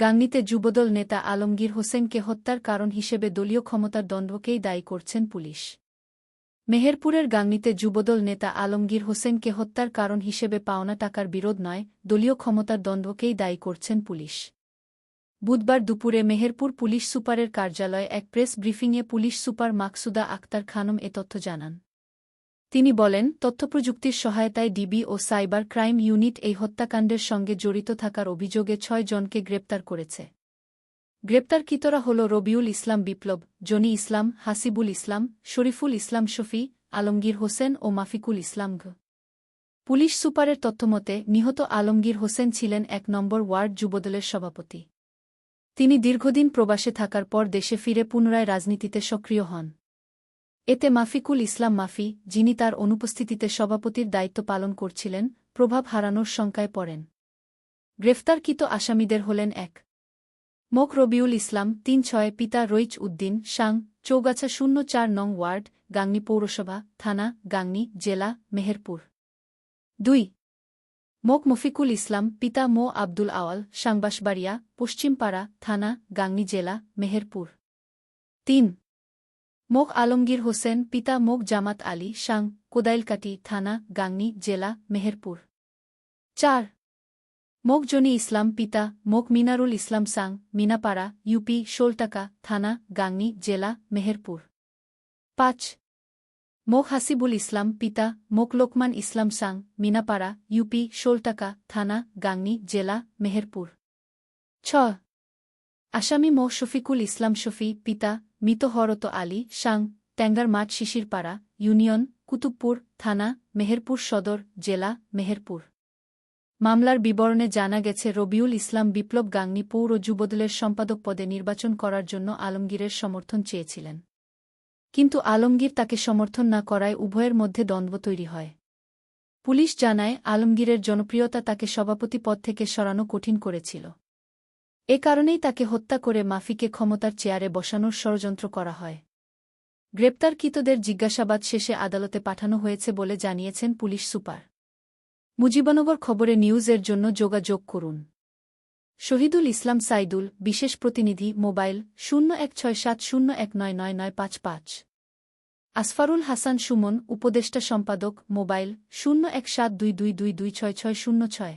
গাংনীতে যুবদল নেতা আলমগীর হোসেনকে হত্যার কারণ হিসেবে দলীয় ক্ষমতার দ্বন্দ্বকেই দায়ী করছেন পুলিশ। মেহেরপুরের গাংনীতে যুবদল নেতা আলমগীর হোসেনকে হত্যার কারণ হিসেবে পাওনা টাকার বিরোধ নয়, দলীয় ক্ষমতার দ্বন্দ্বকেই দায়ী করছেন পুলিশ। বুধবার দুপুরে মেহেরপুর পুলিশ সুপারের কার্যালয়ে এক প্রেস ব্রিফিংয়ে পুলিশ সুপার মাকসুদা আক্তার খানম এ তথ্য জানান। তিনি বলেন, তথ্যপ্রযুক্তির সহায়তায় ডিবি ও সাইবার ক্রাইম ইউনিট এই হত্যাকাণ্ডের সঙ্গে জড়িত থাকার অভিযোগে ছয় জনকে গ্রেপ্তার করেছে। গ্রেপ্তারকৃতরা হল রবিউল ইসলাম বিপ্লব, জনি ইসলাম, হাসিবুল ইসলাম, শরীফুল ইসলাম শফি, আলমগীর হোসেন ও মাফিকুল ইসলাম ঘ। পুলিশ সুপারের তথ্যমতে, নিহত আলমগীর হোসেন ছিলেন এক নম্বর ওয়ার্ড যুবদলের সভাপতি। তিনি দীর্ঘদিন প্রবাসে থাকার পর দেশে ফিরে পুনরায় রাজনীতিতে সক্রিয় হন। এতে মাফিকুল ইসলাম মাফি, যিনি তার অনুপস্থিতিতে সভাপতির দায়িত্ব পালন করছিলেন, প্রভাব হারানোর শঙ্কায় পড়েন। গ্রেফতারকৃত আসামিদের হলেন এক। মোক রবিউল ইসলাম, তিন ছয়, পিতা রইচ উদ্দিন, সাং, চৌগাছা শূন্য চার নং ওয়ার্ড, গাংনী পৌরসভা, থানা, গাংনী, জেলা, মেহেরপুর। দুই। মোক মফিকুল ইসলাম, পিতা মো আব্দুল আওয়াল, সাংবাসবাড়িয়া, পশ্চিমপাড়া, থানা, গাংনী জেলা, মেহেরপুর। তিন। মোক আলমগীর হোসেন, পিতা মোক জামাত আলী সাং কোদাইলকাটি থানা, গাংনী জেলা, মেহেরপুর। চার। মোক জনি ইসলাম, পিতা মোক মিনারুল ইসলাম সাং, মিনাপাড়া, ইউপি, শোলটাকা থানা, গাংনী জেলা, মেহেরপুর। পাঁচ। মোক হাসিবুল ইসলাম, পিতা মোক লোকমান ইসলাম সাং, মিনাপাড়া, ইউপি, শোলটাকা থানা, গাংনী জেলা, মেহেরপুর। ছ আসামি মো শফিকুল ইসলাম শফি, পিতা মৃত হরত আলী, সাং, ট্যাঙ্গার মাঠ, শিশিরপাড়া, ইউনিয়ন, কুতুবপুর থানা, মেহেরপুর সদর, জেলা, মেহেরপুর। মামলার বিবরণে জানা গেছে, রবিউল ইসলাম বিপ্লব গাংনী পৌর যুবদলের সম্পাদক পদে নির্বাচন করার জন্য আলমগীরের সমর্থন চেয়েছিলেন। কিন্তু আলমগীর তাকে সমর্থন না করায় উভয়ের মধ্যে দ্বন্দ্ব তৈরি হয়। পুলিশ জানায়, আলমগীরের জনপ্রিয়তা তাকে সভাপতি পদ থেকে সরানো কঠিন করেছিল। এ কারণেই তাকে হত্যা করে মাফিকে ক্ষমতার চেয়ারে বসানোর ষড়যন্ত্র করা হয়। গ্রেপ্তারকৃতদের জিজ্ঞাসাবাদ শেষে আদালতে পাঠানো হয়েছে বলে জানিয়েছেন পুলিশ সুপার। মুজিবনগর খবরে নিউজের জন্য যোগাযোগ করুন। শহীদুল ইসলাম সাইদুল, বিশেষ প্রতিনিধি, মোবাইল শূন্য এক ছয় সাত শূন্য এক নয় নয় নয় পাঁচ পাঁচ। আসফারুল হাসান সুমন, উপদেষ্টা সম্পাদক, মোবাইল শূন্য এক সাত দুই দুই দুই দুই ছয় ছয় শূন্য ছয়।